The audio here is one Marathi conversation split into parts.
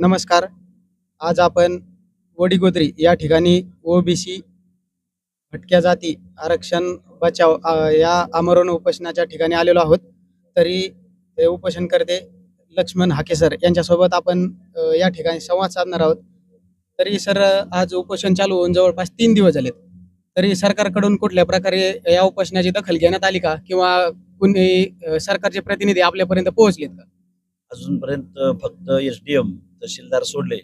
नमस्कार. आज आपण वडीगोद्री या ठिकाणी ओबीसी भटक्या जाती आरक्षण बचाव या आमरण उपोषणाच्या ठिकाणी आलेलो आहोत. तरी ते उपोषण करते लक्ष्मण हाके सर यांच्यासोबत आपण या ठिकाणी संवाद साधणार आहोत. तरी सर आज उपोषण चालू होऊन जवळपास तीन दिवस झालेत. तरी सरकारकडून कुठल्या प्रकारे या उपोषणाची दखल घेण्यात आली का? किंवा कुणी सरकारचे प्रतिनिधी आपल्यापर्यंत पोहोचलेत का? अजूनपर्यंत फक्त एस डी एम तहसीलदार सोडले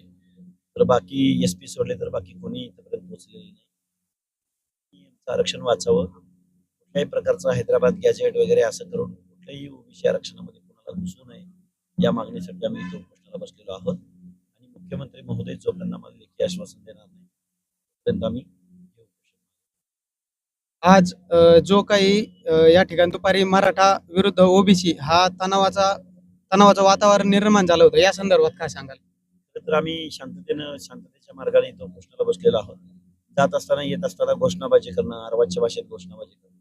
तर बाकी एस पी सोडले तर बाकी कोणी इथपर्यंत पोहोचलेले नाही. आरक्षण वाचावं कुठल्याही प्रकारचं हैदराबाद गॅजेट वगैरे असं करून कुठल्याही ओबीसी आरक्षणामध्ये कोणाला घुसू नये या मागणीसाठी आम्ही इथे उपोषणाला बसलेलो आहोत. आणि मुख्यमंत्री महोदय जोपर्यंत आम्हाला लेखी आश्वासन देणार नाही तोपर्यंत आम्ही आज जो काही या ठिकाणी दुपारी मराठा विरुद्ध ओबीसी हा तणावाचा तणावाचं वातावरण निर्माण झालं होतं. या संदर्भात काय सांगाल? तर आम्ही शांततेनं शांततेच्या मार्गाने इथं उपोषणाला बसलेलो आहोत. जात असताना येत असताना घोषणाबाजी करणं अर्वाच्या भाषेत घोषणाबाजी करणं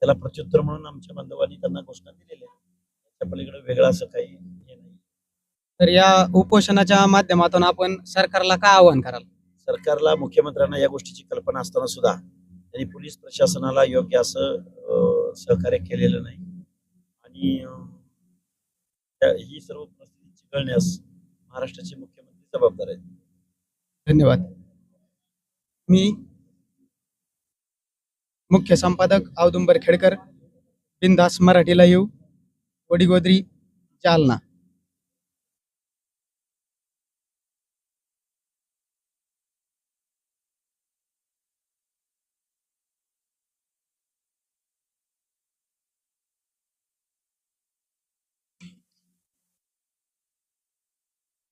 त्याला प्रत्युत्तर म्हणून आमच्या बांधवांनी त्यांना घोषणा दिलेल्या आहेत. त्याच्या पलीकडे वेगळं असं काही हे नाही. तर या उपोषणाच्या माध्यमातून आपण सरकारला काय आवाहन कराल? सरकारला मुख्यमंत्र्यांना या गोष्टीची कल्पना असताना सुद्धा त्यांनी पोलीस प्रशासनाला योग्य असं सहकार्य केलेलं नाही. आणि त्या- ही सर्व परिस्थिती चिघळण्यास महाराष्ट्राचे मुख्यमंत्री जबाबदार आहेत. धन्यवाद. मी मुख्य संपादक औदुंबर खेडकर बिंदास मराठी येऊ. वडीगोद्री जालना.